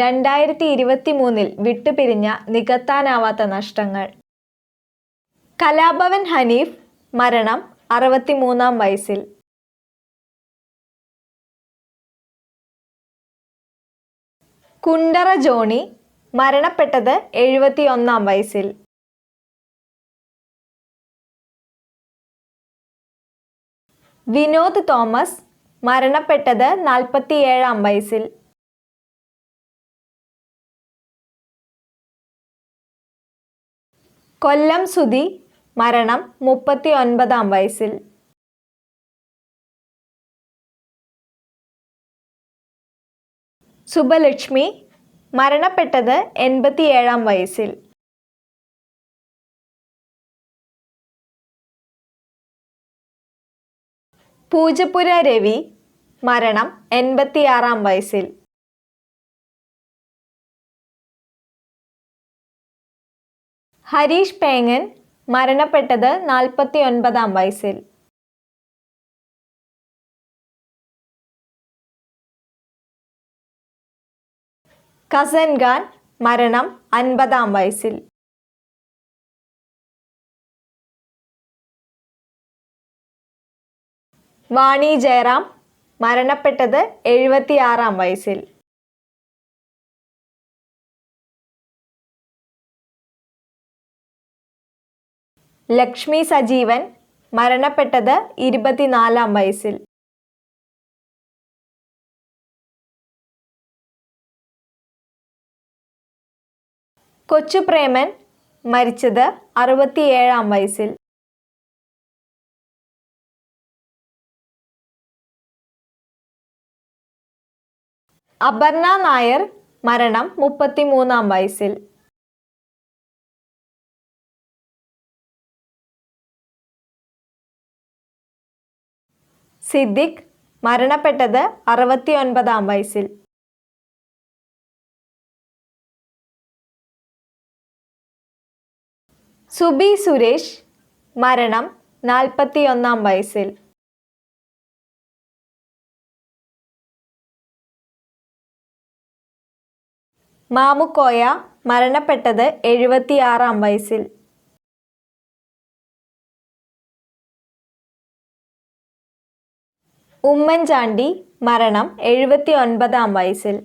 രണ്ടായിരത്തി ഇരുപത്തി മൂന്നിൽ വിട്ടുപിരിഞ്ഞ നികത്താനാവാത്ത നഷ്ടങ്ങൾ. കലാഭവൻ ഹനീഫ് മരണം അറുപത്തിമൂന്നാം വയസ്സിൽ. കുണ്ടറ ജോണി മരണപ്പെട്ടത് എഴുപത്തിയൊന്നാം വയസ്സിൽ. വിനോദ് തോമസ് മരണപ്പെട്ടത് നാൽപ്പത്തിയേഴാം വയസ്സിൽ. കൊല്ലം സുധി മരണം മുപ്പത്തി ഒൻപതാം വയസ്സിൽ. സുബലക്ഷ്മി മരണപ്പെട്ടത് എൺപത്തിയേഴാം വയസ്സിൽ. പൂജപ്പുര രവി മരണം എൺപത്തിയാറാം വയസ്സിൽ. ഹരീഷ് പേങ്ങൻ മരണപ്പെട്ടത് നാൽപ്പത്തി ഒൻപതാം വയസ്സിൽ. കസൻ ഖാൻ മരണം അൻപതാം വയസ്സിൽ. വാണി ജയറാം മരണപ്പെട്ടത് എഴുപത്തിയാറാം വയസ്സിൽ. ലക്ഷ്മി സജീവൻ മരണപ്പെട്ടത് ഇരുപത്തിനാലാം വയസ്സിൽ. കൊച്ചുപ്രേമൻ മരിച്ചത് അറുപത്തിയേഴാം വയസ്സിൽ. അപർണ നായർ മരണം മുപ്പത്തിമൂന്നാം വയസ്സിൽ. സിദ്ദിഖ് മരണപ്പെട്ടത് അറുപത്തിയൊൻപതാം വയസ്സിൽ. സുബി സുരേഷ് മരണം നാൽപ്പത്തിയൊന്നാം വയസ്സിൽ. മാമുക്കോയ മരണപ്പെട്ടത് എഴുപത്തിയാറാം വയസ്സിൽ. ഉമ്മൻചാണ്ടി മരണം എഴുപത്തി ഒൻപതാം വയസ്സിൽ.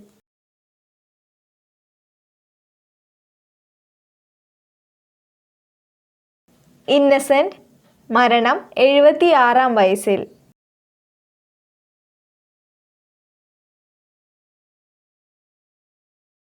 ഇന്നസെന്റ് മരണം എഴുപത്തിയാറാം വയസ്സിൽ.